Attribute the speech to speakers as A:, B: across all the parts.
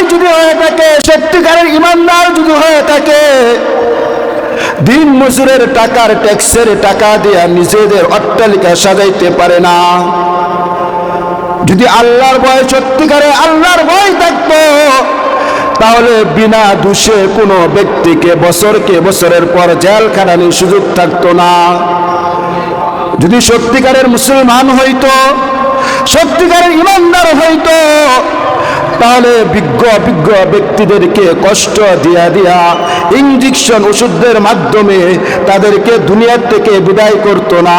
A: ভাই যদি হয়ে থাকে, সত্যিকারের ইমানদার যদি হয়ে থাকে, দিন মজুরের টাকার ট্যাক্সের টাকা দিয়ে নিজেদের অট্টালিকা সাজাইতে পারে না। যদি আল্লাহর ভয় সত্যিকারে আল্লাহর ভয় থাকতো, তাহলে বিনা দোষে কোনো ব্যক্তিকে বছরকে বছরের পর জেল খাটানোর সুযোগ থাকতো না। যদি সত্যিকারের মুসলমান হইতো, সত্যিকারের ইমানদার হইতো তাহলে বিজ্ঞ অভিজ্ঞ ব্যক্তিদেরকে কষ্ট দিয়া দিয়া ইঞ্জেকশন ওষুধের মাধ্যমে তাদেরকে দুনিয়ার থেকে বিদায় করতো না।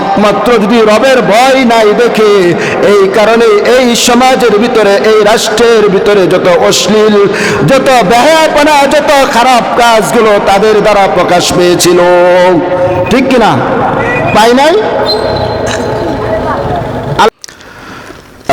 A: একমাত্র যদি রবের ভয় নাই দেখে, এই কারণে এই সমাজের ভিতরে, এই রাষ্ট্রের ভিতরে যত অশ্লীল, যত ব্যয়াপনা যত খারাপ কাজগুলো তাদের দ্বারা প্রকাশ পেয়েছিল। ঠিক কিনা? পাই নাই?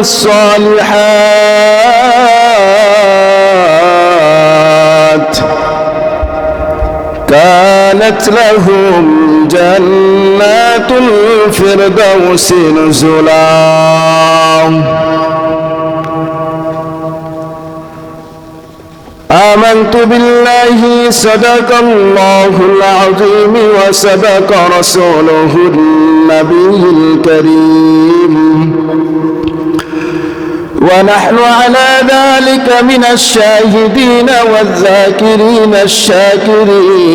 A: الصالحات كانت لهم جنات الفردوس نزلا. آمنت بالله صدق الله العظيم وصدق رسوله النبي الكريم. ونحن على ذلك من الشاهدين والذاكرين الشاكرين.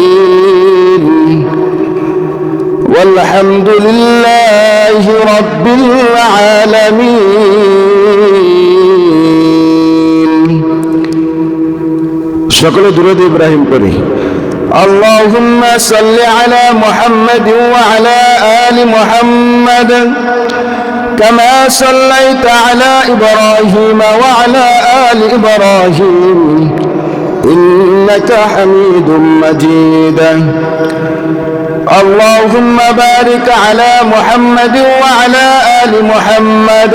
A: والحمد لله رب العالمين. সকলে দুরুদ ইব্রাহিম করি اللهم صل على محمد وعلى آل محمد كما صليت على إبراهيم وعلى آل إبراهيم إنك حميد مجيد اللهم بارك على محمد وعلى آل محمد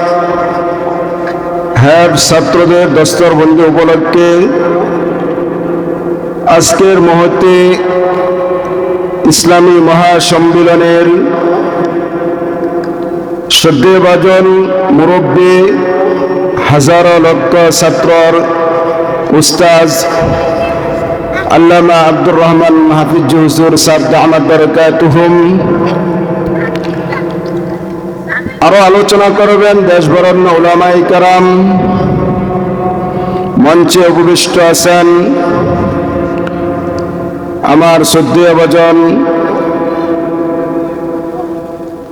A: হ্যাব ছাত্রদের দস্তরবন্দি উপলক্ষে আজকের মুহূর্তে ইসলামী মহাসম্মিলনের শ্রদ্ধেভাজন মুরব্বী হাজারো লক্ষ ছাত্রর উস্তাজ আল্লামা আব্দুর রহমান হাফিজ হুজুর সাদ আহমদ বরকাতুহুম। আরও আলোচনা করবেন দেশবরণ্য ওলামাই কারাম। মঞ্চে উপবিষ্ট আছেন আমার শ্রদ্ধেয় ভজন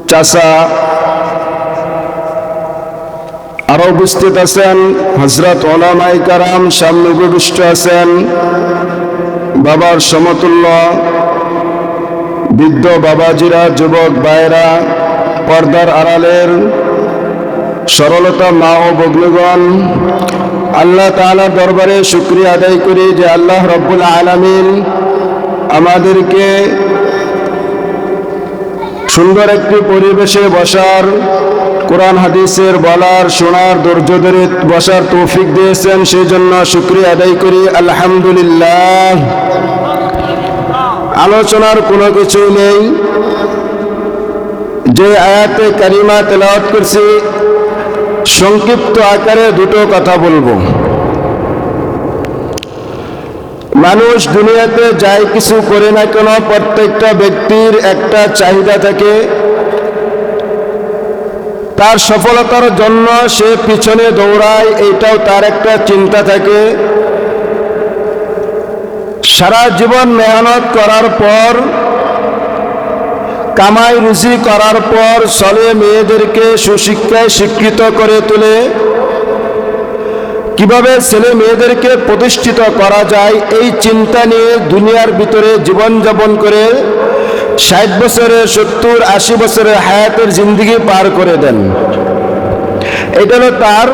A: চাষা আরও উপস্থিত আছেন হজরত ওলামাই কারাম, সামনে উপবিষ্ট আছেন বাবার সমতুল্য বৃদ্ধ বাবাজিরা, যুবক ভাইরা পর্দার আড়ালের সরলতা মা ও বগ্নগণ আল্লাহ তাআলার দরবারে শুক্রিয়া আদায় করি যে আল্লাহ রব্বুল আলামিন আমাদেরকে সুন্দর একটি পরিবেশে বসার, কোরআন হাদিসের বলার, শোনার, ধৈর্য ধরে বসার তৌফিক দিয়েছেন সেই জন্য শুক্রিয়া আদায় করি। আলহামদুলিল্লাহ। আলোচনার কোনো কিছু নেই। যে আয়াতে কারিমা তেলাওয়াত করছি, সংক্ষিপ্ত আকারে দুটো কথা বলব। মানুষ দুনিয়াতে যাই কিছু করে না কেন, প্রত্যেকটা ব্যক্তির একটা চাহিদা থাকে। তার সফলতার জন্য সে পিছনে দৌড়ায় এইটাও তার একটা চিন্তা থাকে। সারা জীবন মেহনত করার পর কামাই রুজি করার পর চলে মেয়েদেরকে সুশিক্ষায় শিক্ষিত করে তোলে। কীভাবে ছেলে মেয়েদেরকে প্রতিষ্ঠিত করা যায় এই চিন্তা নিয়ে দুনিয়ার ভিতরে জীবনযাপন করে ষাট বছরের সত্তর, আশি বছরের হায়াতের জিন্দগি পার করে দেন। এটা হলো তার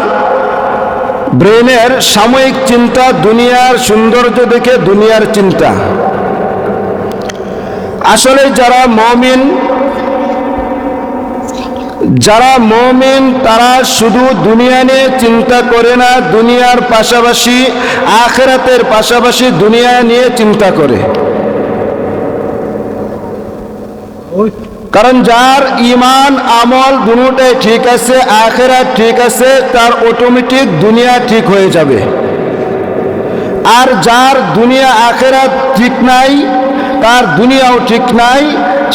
A: ব্রেনের সাময়িক চিন্তা, দুনিয়ার সৌন্দর্য দেখে দুনিয়ার চিন্তা। আসলে যারা মমিন যারা মমিন তারা শুধু দুনিয়া নিয়ে চিন্তা করে না, দুনিয়ার পাশাপাশি আখেরাতের পাশাপাশি দুনিয়া নিয়ে চিন্তা করে। কারণ যার ইমান আমল দুটাই ঠিক আছে, আখেরাত ঠিক আছে, তার অটোমেটিক দুনিয়া ঠিক হয়ে যাবে। আর যার দুনিয়া, আখেরাত ঠিক নাই তার দুনিয়াও ঠিক নাই।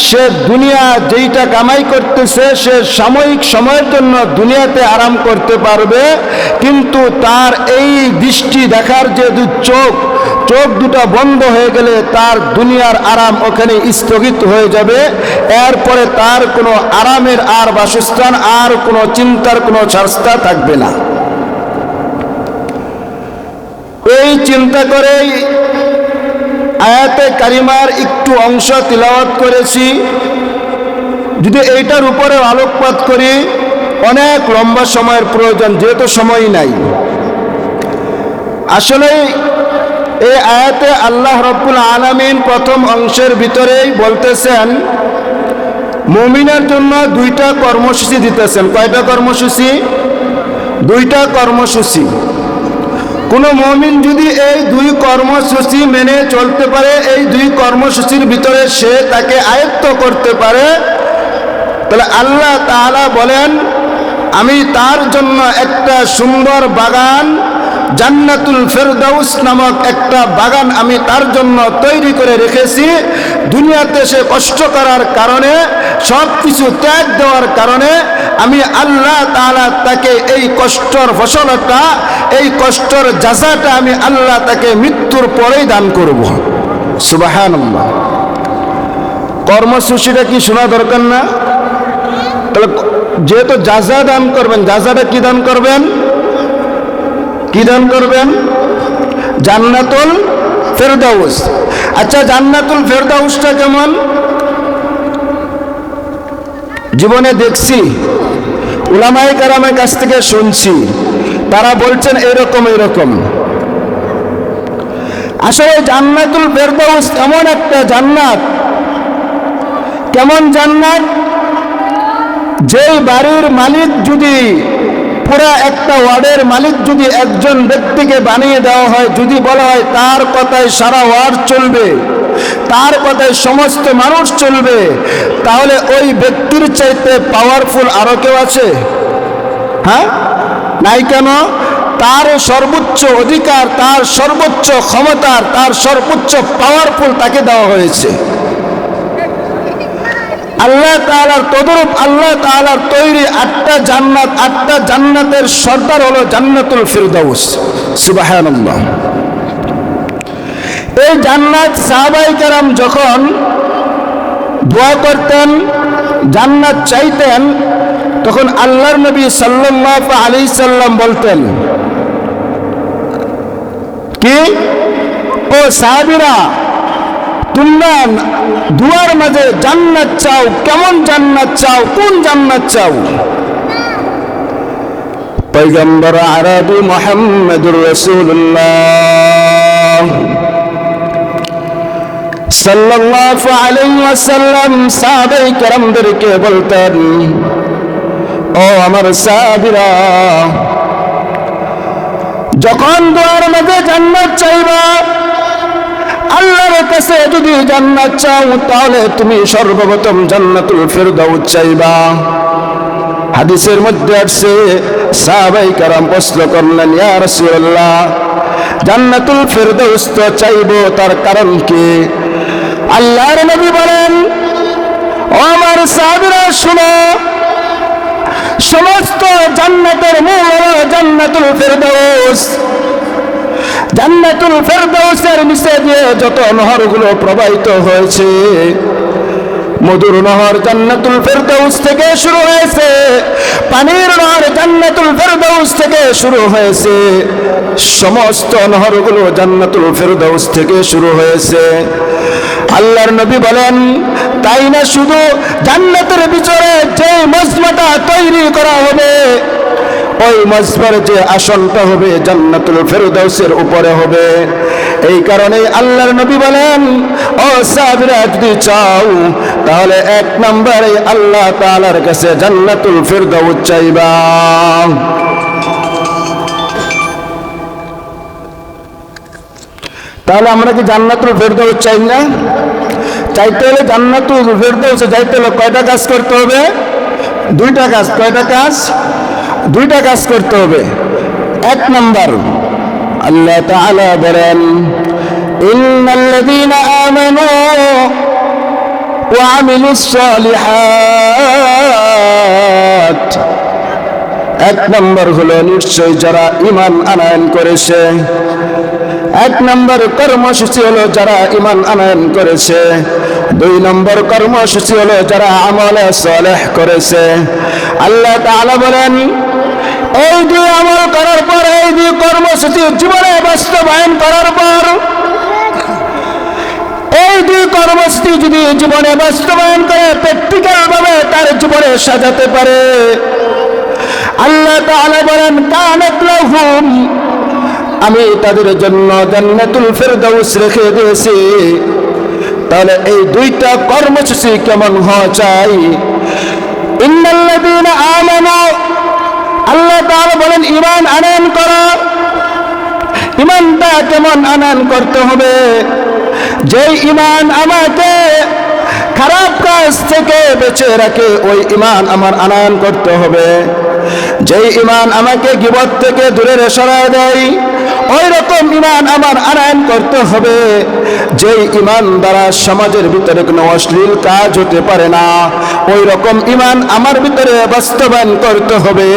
A: সে দুনিয়া যেইটা কামাই করতেছে, সে সাময়িক সময়ের জন্য দুনিয়াতে আরাম করতে পারবে। কিন্তু তার এই দৃষ্টি দেখার যে দু চোখ চোখ দুটো বন্ধ হয়ে গেলে তার দুনিয়ার আরাম ওখানে স্থগিত হয়ে যাবে। এরপরে তার কোনো আরামের আর বাসস্থান, আর কোনো চিন্তার কোনো সংস্থা থাকবে না। এই চিন্তা করেই আয়াতে কারিমার একটু অংশ তিলাওয়াত করেছি। যদি এইটার উপরে আলোকপাত করি, অনেক লম্বা সময়ের প্রয়োজন, যেহেতু সময় নাই। আসলে এই আয়াতে আল্লাহ রব্বুল আলমিন প্রথম অংশের ভিতরেই বলতেছেন, মমিনের জন্য দুইটা কর্মসূচি দিতেছেন। কয়টা কর্মসূচি? দুইটা কর্মসূচি। কোন মমিন যদি এই দুই কর্মসূচি মেনে চলতে পারে, এই দুই কর্মসূচির ভিতরে সে তাকে আয়ত্ত করতে পারে, তাহলে আল্লাহ তাআলা বলেন, আমি তার জন্য একটা সুন্দর বাগান, জান্নাতুল ফেরদাউস নামক একটা বাগান আমি তার জন্য তৈরি করে রেখেছি। দুনিয়াতে সে কষ্ট করার কারণে সব কিছু ত্যাগ দেওয়ার কারণে আমি আল্লাহ তাআলা তাকে এই কষ্টর ফসলটা, এই কষ্টর যাজাটা আমি আল্লাহ তাকে মৃত্যুর পরেই দান করব। সুবাহান কর্মসূচিটা কি শোনা দরকার না? তাহলে যেহেতু যাজা দান করবেন যাজাটা কি দান করবেন? কি দান করবেন? জান্নাতুল ফেরদাউস। আচ্ছা জান্নাতুল ফেরদাউসটা কেমন? জীবনে দেখছি উলামাই কারামের কাছ থেকে শুনছি, তারা বলছেন এরকম এরকম। আসলে জান্নাতুল ফেরদাউস এমন একটা জান্নাত। কেমন জান্নাত? যেই বাড়ির মালিক যদি পুরা একটা ওয়ার্ডের মালিক যদি একজন ব্যক্তিকে বানিয়ে দেওয়া হয়, যদি বলা হয় তার কথায় সারা ওয়ার্ড চলবে, তার কথায় সমস্ত মানুষ চলবে, তাহলে ওই ব্যক্তির চাইতে পাওয়ারফুল আরও কেউ আছে? হ্যাঁ? নাই কেন? তার সর্বোচ্চ অধিকার, তার সর্বোচ্চ ক্ষমতার, তার সর্বোচ্চ পাওয়ারফুল তাকে দেওয়া হয়েছে। আল্লাহ তাআলার তদরূপ আল্লাহ তাআলার তৈরি আটটা জান্নাত, আটটা জান্নাতের সর্দার হলো জান্নাতুল ফিরদাউস। সুবহানাল্লাহ। এই জান্নাত সাহাবাই কেরাম যখন দোয়া করতেন, জান্নাত চাইতেন, তখন আল্লাহর নবী সাল্লাল্লাহু আলাইহি সাল্লাম বলতেন, কি? ও সাহাবীরা তোমরা দুয়ার মাঝে জান্নাত চাও, কেমন জান্নাত চাও, কোন জান্নাত চাও? পৈগম্বর আরবি মোহাম্মদুর রসুল্লাহ সাল্লাল্লাহু আলাইহি ওয়াসাল্লাম সাহাবাই কেরামদেরকে বলতেন, ও আমার সাহাবীরা, যখন দুয়ার মাঝে জান্নাত চাইবা আল্লাহর কাছে যদি জান্নাত চাও, তাহলে তুমি সর্বপ্রথম জান্নাতুল ফেরদাউস চাইবা। হাদিসের মধ্যে আসছে সাহাবাই কারাম প্রশ্ন করলেন, ইয়া রাসূলুল্লাহ, জান্নাতুল ফেরদৌস তো চাইব, তার কারণ কি? আল্লাহর নবী বলেন, ও আমার সাহাবীরা, শুনো, সমস্ত জান্নাতের মূল জান্নাতুল ফেরদৌস জান্নাতুল ফেরদৌসের নিচে দিয়ে যত নহরগুলো প্রবাহিত হয়েছে, মধুর নহর জান্নাতুল ফেরদৌস থেকে শুরু হয়েছে, পানির নহর জান্নাতুল ফেরদৌস থেকে শুরু হয়েছে, সমস্ত নহরগুলো জান্নাতুল ফেরদৌস থেকে শুরু হয়েছে। আল্লাহর নবী বলেন, তাই না শুধু জান্নাতের ভিতরে যে মজমাটা তৈরি করা হবে ওই মজবার যে আসনটা হবে, জান্নাতুল ফেরদাউসের উপরে হবে। এই কারণে আল্লাহর নবী বলেন, ও সাবিরা যদি চাও, তাহলে এক নম্বরে আল্লাহ তাআলার কাছে জান্নাতুল ফেরদাউস চাইবা। তাহলে আমরা কি জান্নাতুল ফেরদাউস চাই না? চাইতে হলে জান্নাতুল ফেরদাউসে যাইতে হলে কয়টা কাজ করতে হবে? দুইটা কাজ, কয়টা কাজ? দুইটা কাজ করতে হবে। এক নম্বর, আল্লাহ তাআলা বলেন, ইন্নাল্লাযীনা আমানু ওয়া আমিলুস সালিহাত। এক নম্বর হলো নিশ্চয় যারা ইমান আনায়ন করেছে। এক নম্বর কর্মসূচি হলো, যারা ইমান আনয়ন করেছে। দুই নম্বর কর্মসূচি হলো, যারা আমলে সলেহ করেছে। আল্লাহ তাআলা বলেন এই দুই আমল করার পর, এই দুই কর্মসূচি জীবনে বাস্তবায়ন করার পর, এই দুই কর্মসূচি যদি জীবনে বাস্তবায়ন করে, প্র্যাকটিক্যাল ভাবে তার জীবনে সাজাতে পারে। আল্লাহ তাআলা বলেন, কানাত লাহুম আমি তাদের জন্য জান্নাতুল ফেরদাউস রেখে দিয়েছি। তাহলে এই দুইটা কর্মসূচি কেমন হওয়া চাই? ইন্নাল্লাযীনা আমানু আল্লাহ তাহলে বলেন ইমান আনয়ন করো। ইমানটা কেমন আনয়ন করতে হবে? যে ইমান আমাকে খারাপ কাজ থেকে বেঁচে রাখে ওই ইমান আমার আনয়ন করতে হবে। যেই ইমান আমাকে গিবত থেকে দূরে সরায় দেয় ওই রকম ইমান আমার আনায়ন করতে হবে। যেই ইমান দ্বারা সমাজের ভিতরে কোনো অশ্লীল কাজ হতে পারে না ওই রকম ইমান আমার ভিতরে বাস্তবায়ন করতে হবে।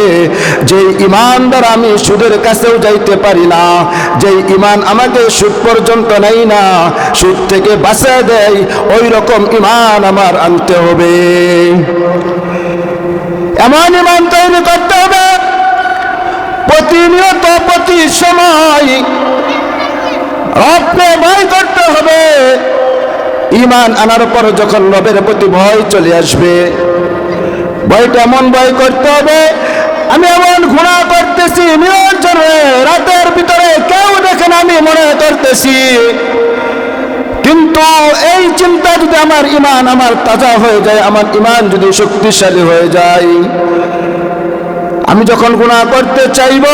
A: যেই ইমান দ্বারা আমি সুদের কাছেও যাইতে পারি না, যেই ইমান আমাকে সুদ পর্যন্ত নেই না, সুদ থেকে বাঁচায় দেয় ওই রকম ইমান আমার আনতে হবে। এমন ইমান তৈরি করতে হবে, প্রতিনিয়ত প্রতি সময় রবকে ভয় করতে হবে। ইমান আনার পর যখন রবের প্রতি ভয় চলে আসবে, ভয়টা এমন ভয় করতে হবে, আমি এমন ঘোড়া করতেছি, নিরঞ্জনে রাতের ভিতরে কেউ দেখেন আমি মনে করতেছি। কিন্তু এই চিন্তা যদি আমার ইমান আমার তাজা হয়ে যায়, আমার ইমান যদি শক্তিশালী হয়ে যায়, আমি যখন গুণা করতে চাইব,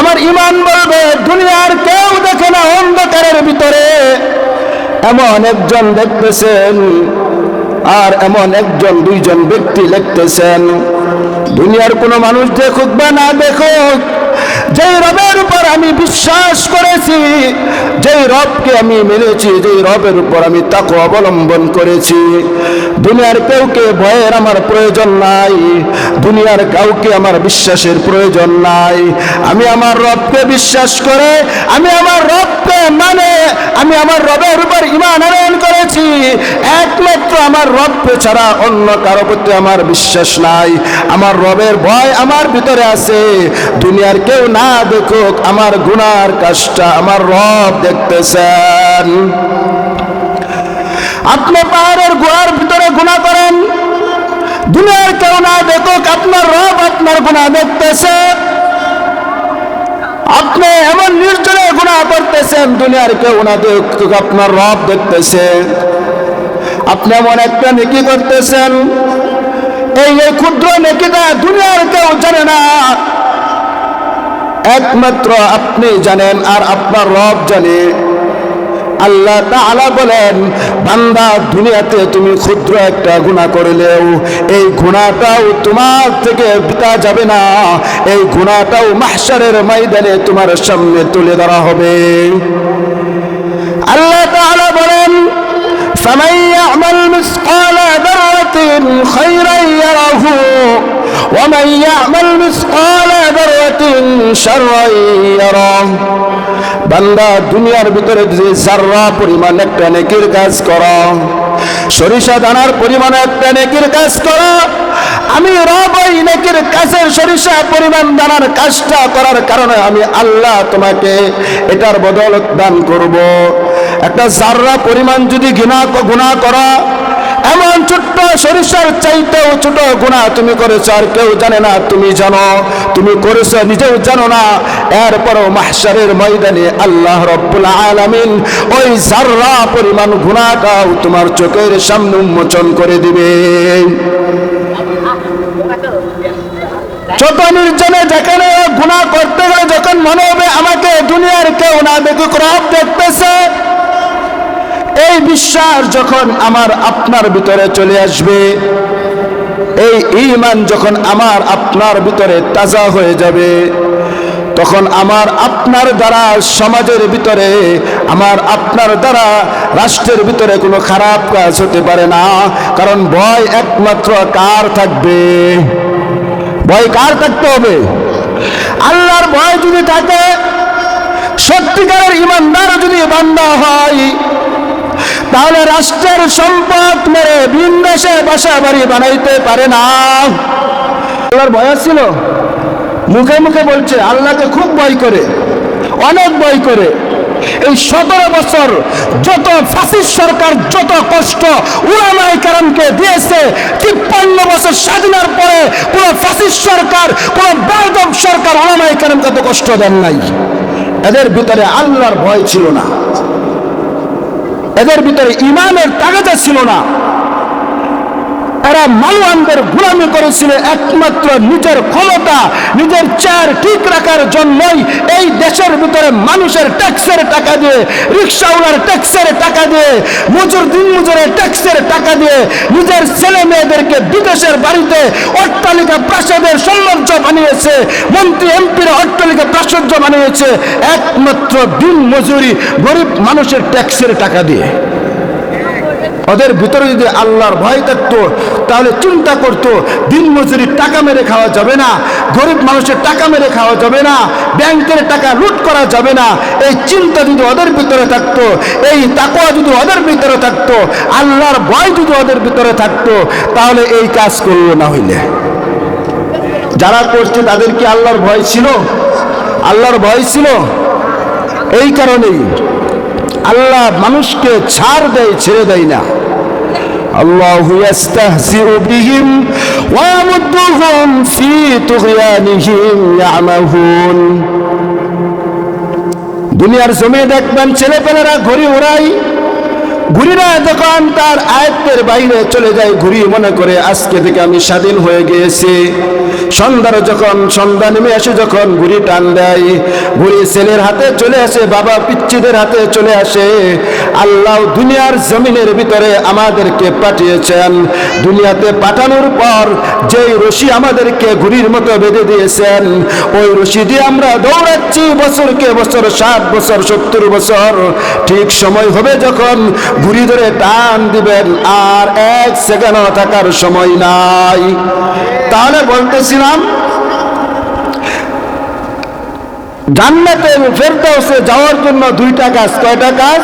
A: আমার ইমান বলবে, দুনিয়ার কেউ দেখে না অন্ধকারের ভিতরে। এমন একজন দেখতেছেন, আর এমন একজন দুইজন ব্যক্তি লিখতেছেন, দুনিয়ার কোনো মানুষ দেখুক বা না দেখুক, যেই রবের উপর আমি বিশ্বাস করেছি যেই রবকে আমি মেনেছি, যেই রবের উপর আমি তাকে অবলম্বন করেছি। দুনিয়ার কেউকে ভয়ের আমার প্রয়োজন নাই, দুনিয়ার কাউকে আমার বিশ্বাসের প্রয়োজন নাই। আমি আমার রবকে বিশ্বাস করে, আমি আমার রবকে মানে আমি আমার রবের উপর ইমান আনয়ন করেছি। একমাত্র আমার রবকে ছাড়া অন্য কারও প্রতি আমার বিশ্বাস নাই। আমার রবের ভয় আমার ভিতরে আছে। দুনিয়ার কেউ না দেখুক আমার গুনার কাজটা। আমার রব দেখতেছেন আপনি পাহাড়ের গুহার ভিতরে গুণা করেন। দুনিয়ার কেউ না দেখুক, আপনার রব আপনার গুণা দেখতেছে। আপনি এমন নির্জনে গুণা করতেছেন, দুনিয়ার কেউ না দেখুক আপনার রব দেখতেছে। আপনি এমন একটা নেকি করতেছেন। এই এই ক্ষুদ্র নেকিটা দুনিয়ার কেউ জানে না। একমাত্র আপনি জানেন আর আপনার রব জানে আল্লাহ তাআলা বলেন বান্দা দুনিয়াতে তুমি ক্ষুদ্র একটা গুনাহ করলেও এই গুনাহটাও তোমার থেকে বিতা যাবে না এই গুনাহটাও মাহশারের ময়দানে তোমার সামনে তুলে ধরা হবে আল্লাহ তাআলা বলেন فمن يعمل مثقال ذرة خيرا يره ومن يعمل مثقال ذرة شرا يره বান্দা দুনিয়ার ভিতরে যে জাররা পরিমাণ একটা নেকির কাজ করো সরিষা দানার পরিমাণ একটা নেকির কাজ করো আমি রব ওই নেকির কাজের সরিষা পরিমাণ দানার কাজটা করার কারণে আমি আল্লাহ তোমাকে এটার বদলত দান করব একটা জাররা পরিমাণ যদি ঘৃণা গুণা করা এমন ছোট্ট সরিষার চাইতেও ছোট গুণা তুমি করেছ, আর কেউ জানে না, তুমি জানো, তুমি করেছ, নিজেও জানো না। এরপরও মাহশারের ময়দানে আল্লাহ রব্বুল আলামিন ওই জাররা পরিমাণ গুণাটাও তোমার চোখের সামনে উন্মোচন করে দিবে। ছোট নির্জনে যেখানে গুণা করতে গেলে যখন মনে হবে আমাকে দুনিয়ার কেউ না দেখুক, রব দেখতেছে। এই বিশ্বাস যখন আমার আপনার ভিতরে চলে আসবে, এই ইমান যখন আমার আপনার ভিতরে তাজা হয়ে যাবে, তখন আমার আপনার দ্বারা সমাজের ভিতরে, আমার আপনার দ্বারা রাষ্ট্রের ভিতরে কোনো খারাপ কাজ হতে পারে না। কারণ ভয় একমাত্র কার থাকবে? ভয় কার থাকতে হবে? আল্লাহর ভয় যদি থাকে, সত্যিকারের ইমানদার যদি বান্দা হয় তাহলে রাষ্ট্রের সম্পদ মেরে বিন্দেশে বাসা বাড়ি বানাইতে পারে না। আল্লাহর ভয় ছিল। মুখে মুখে বলছে, আল্লাহকে খুব ভয় করে, অনেক ভয় করে। এই সতেরো বছর যত ফাঁসির সরকার, যত কষ্ট উড়ানাই কারণকে দিয়েছে, তিপ্পান্ন বছর স্বাধীনার পরে কোন ফাঁসির সরকার কোন বারদব সরকার উড়ানাই কারণকে তো কষ্ট দেন নাই। এদের ভিতরে আল্লাহর ভয় ছিল না। এদের ভিতরে ইমানের তাগাদা ছিল না। এরা মালওয়ানদের গোলামি করেছিল একমাত্র নিজের ক্ষমতা, নিজের চেয়ার ঠিক রাখার জন্যই এই দেশের ভিতরে মানুষের ট্যাক্সের টাকা দিয়ে রিক্সাওয়ালার ট্যাক্সের টাকা দিয়ে মজুর দিন মজুরের ট্যাক্সের টাকা দিয়ে নিজের ছেলে মেয়েদেরকে বিদেশের বাড়িতে অট্টালিকা প্রাসাদের সৌন্দর্য বানিয়েছে, মন্ত্রী, এমপির অট্টালিকা প্রাসাদ্য বানিয়েছে, একমাত্র দিন মজুরি গরিব মানুষের ট্যাক্সের টাকা দিয়ে। ওদের ভিতরে যদি আল্লাহর ভয় থাকতো, তাহলে চিন্তা করতো, দিন মজুরির টাকা মেরে খাওয়া যাবে না, গরিব মানুষের টাকা মেরে খাওয়া যাবে না, ব্যাংকের টাকা লুট করা যাবে না, এই চিন্তা যদি ওদের ভিতরে থাকতো, এই তাকোয়া যদি ওদের ভিতরে থাকতো, আল্লাহর ভয় যদি ওদের ভিতরে থাকতো, তাহলে এই কাজ করল না হইলে। যারা করছে তাদের কি আল্লাহর ভয় ছিল? আল্লাহর ভয় ছিল? এই কারণেই। আল্লাহ মানুষকে ছাড় দেয় ছেড়ে দেয় না আল্লাহ يستهزئ بهم ويمدهم في طغيانهم يعمهون দুনিয়ার জমি দেখবেন ছেলেপেলেরা ঘড়ি উড়াই ঘুরিরা যখন তার আয়ত্তের বাইরে চলে যায় ঘুরি মনে করে, আজকে থেকে আমি স্বাধীন হয়ে গিয়েছি। সন্ধ্যার যখন, সন্ধ্যা নেমে আসে যখন ঘুরি টান দেয়, ঘুরি ছেলের হাতে চলে আসে, বাবা পিচ্ছিদের হাতে চলে আসে। আল্লাহ দুনিয়ার জমিনের ভিতরে আমাদেরকে পাঠিয়েছেন। দুনিয়াতে পাঠানোর পর যেই রশি আমাদেরকে ঘুরির মতো বেঁধে দিয়েছেন, ওই রশি দিয়ে আমরা দৌড়াচ্ছি বছরকে বছর ষাট বছর, সত্তর বছর। ঠিক সময় হবে যখন ঘুরি ধরে টান দিবেন, আর এক সেকেন্ডও থাকার সময় নাই। তাহলে বলতেছিলাম, জান্নাতে যাওয়ার জন্য দুইটা কাজ, কয়টা কাজ?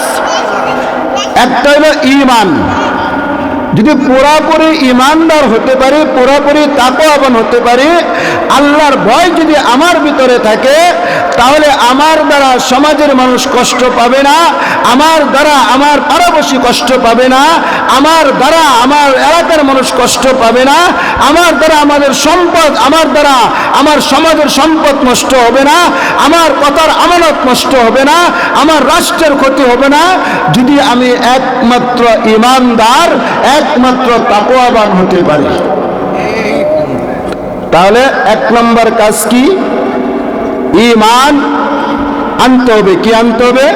A: একটা হলো ইমান যদি পুরাপুরি ইমানদার হতে পারি, পুরাপুরি তাকওয়াবান হতে পারি, আল্লাহর ভয় যদি আমার ভিতরে থাকে তাহলে আমার দ্বারা সমাজের মানুষ কষ্ট পাবে না, আমার দ্বারা আমার পাড়াবসী কষ্ট পাবে না, আমার দ্বারা আমার এলাকার মানুষ কষ্ট পাবে না, আমার দ্বারা আমাদের সম্পদ, আমার দ্বারা আমার সমাজের সম্পদ নষ্ট হবে না, আমার কথার আমানত নষ্ট হবে না, আমার রাষ্ট্রের ক্ষতি হবে না। যদি আমি একমাত্র ইমানদার, একমাত্র তাকোয়াবান হতে পারি। তাহলে এক নম্বর কাজ কি? ইমান আনতে হবে, কি আনতে হবে?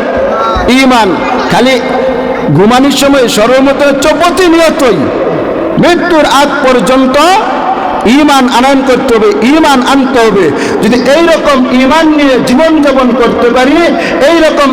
A: ইমান খালি ঘুমানির সময় সর্বমত প্রতিনিয়তই। মৃত্যুর আগ পর্যন্ত ইমান আনয়ন করতে হবে ইমান আনতে হবে। যদি এইরকম ইমান নিয়ে জীবনযাপন করতে পারি এই রকম